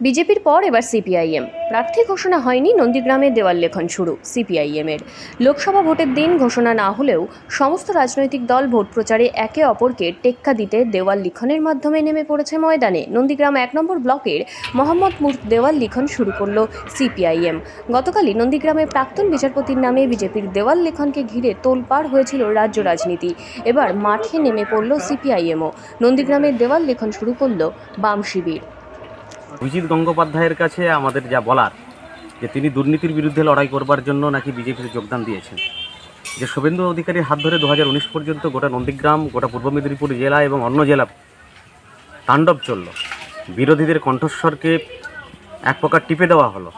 বিজেপির পর এবার সিপিআইএম। প্রার্থী ঘোষণা হয়নি, নন্দীগ্রামে দেওয়াল লেখন শুরু সিপিআইএমের। লোকসভা ভোটের দিন ঘোষণা না হলেও সমস্ত রাজনৈতিক দল ভোট প্রচারে একে অপরকে টেক্কা দিতে দেওয়াল লিখনের মাধ্যমে নেমে পড়েছে ময়দানে। নন্দীগ্রাম এক নম্বর ব্লকের মোহাম্মদপুর দেওয়াল লিখন শুরু করল সিপিআইএম। গতকালই নন্দীগ্রামে প্রাক্তন বিচারপতির নামে বিজেপির দেওয়াল লেখনকে ঘিরে তোলপাড় হয়েছিল রাজ্য রাজনীতি। এবার মাঠে নেমে পড়ল সিপিআইএমও। নন্দীগ্রামে দেওয়াল লেখন শুরু করল বাম শিবির। অভিজিৎ গঙ্গোপাধ্যায়ের কাছে আমাদের যা বলার, যে তিনি দুর্নীতির বিরুদ্ধে লড়াই করবার জন্য নাকি বিজেপিতে যোগদান দিয়েছেন। যে শুভেন্দু অধিকারীর হাত ধরে দু হাজার উনিশ পর্যন্ত গোটা নন্দীগ্রাম, গোটা পূর্ব মেদিনীপুর জেলা এবং অন্য জেলা তাণ্ডব চলল। বিরোধীদের কণ্ঠস্বরকে এক প্রকার টিপে দেওয়া হলো।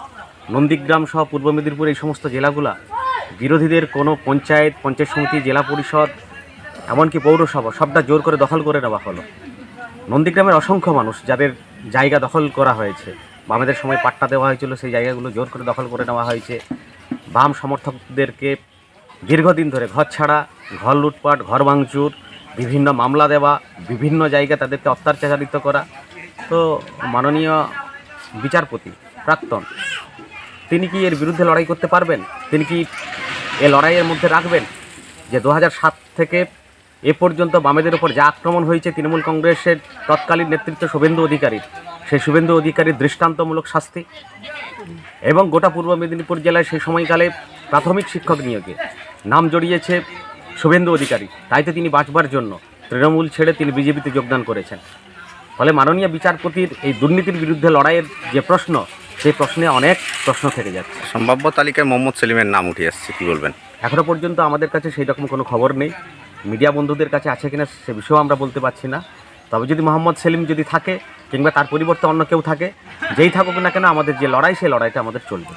নন্দীগ্রাম সহ পূর্ব মেদিনীপুর এই সমস্ত জেলাগুলা বিরোধীদের কোনো পঞ্চায়েত পঞ্চায়েত সমিতি, জেলা পরিষদ, এমনকি পৌরসভা সবটা জোর করে দখল করে নেওয়া হলো। নন্দীগ্রামের অসংখ্য মানুষ যাদের জায়গা দখল করা হয়েছে। বামেদের সময় পাট্টা দেওয়া হয়েছিল, সেই জায়গাগুলো জোর করে দখল করে নেওয়া হয়েছে। বাম সমর্থকদেরকে দীর্ঘদিন ধরে ঘর ছাড়া, ঘর লুটপাট, ঘর ভাঙচুর, বিভিন্ন মামলা দেওয়া, বিভিন্ন জায়গায় তাদেরকে অত্যাচারিত করা। তো মাননীয় বিচারপতি প্রাক্তন, তিনি কি এর বিরুদ্ধে লড়াই করতে পারবেন? তিনি কি এ লড়াইয়ের মধ্যে রাখবেন? যে দু থেকে এ পর্যন্ত বামেদের উপর যা আক্রমণ হয়েছে তৃণমূল কংগ্রেসের তৎকালীন নেতৃত্ব শুভেন্দু অধিকারীর সেই শুভেন্দু অধিকারীর দৃষ্টান্তমূলক শাস্তি এবং গোটা পূর্ব মেদিনীপুর জেলায় সেই সময়কালে প্রাথমিক শিক্ষক নিয়োগে নাম জড়িয়েছে শুভেন্দু অধিকারী। তাইতে তিনি বাঁচবার জন্য তৃণমূল ছেড়ে তিনি বিজেপিতে যোগদান করেছেন। ফলে মাননীয় বিচারপতির এই দুর্নীতির বিরুদ্ধে লড়াইয়ের যে প্রশ্ন সেই প্রশ্নে অনেক প্রশ্ন থেকে যাচ্ছে। সম্ভাব্য তালিকায় মোহাম্মদ সেলিমের নাম উঠে আসছে কি বলবেন? এখনও পর্যন্ত আমাদের কাছে সেই রকম কোনো খবর নেই। মিডিয়া বন্ধুদের কাছে আছে কিনা সে বিষয়েও আমরা বলতে পারছি না। তবে যদি মোহাম্মদ সেলিম যদি থাকে, কিংবা তার পরিবর্তে অন্য কেউ থাকে, যেই থাকুক না কেন, আমাদের যে লড়াই, সেই লড়াইটা আমাদের চলবে।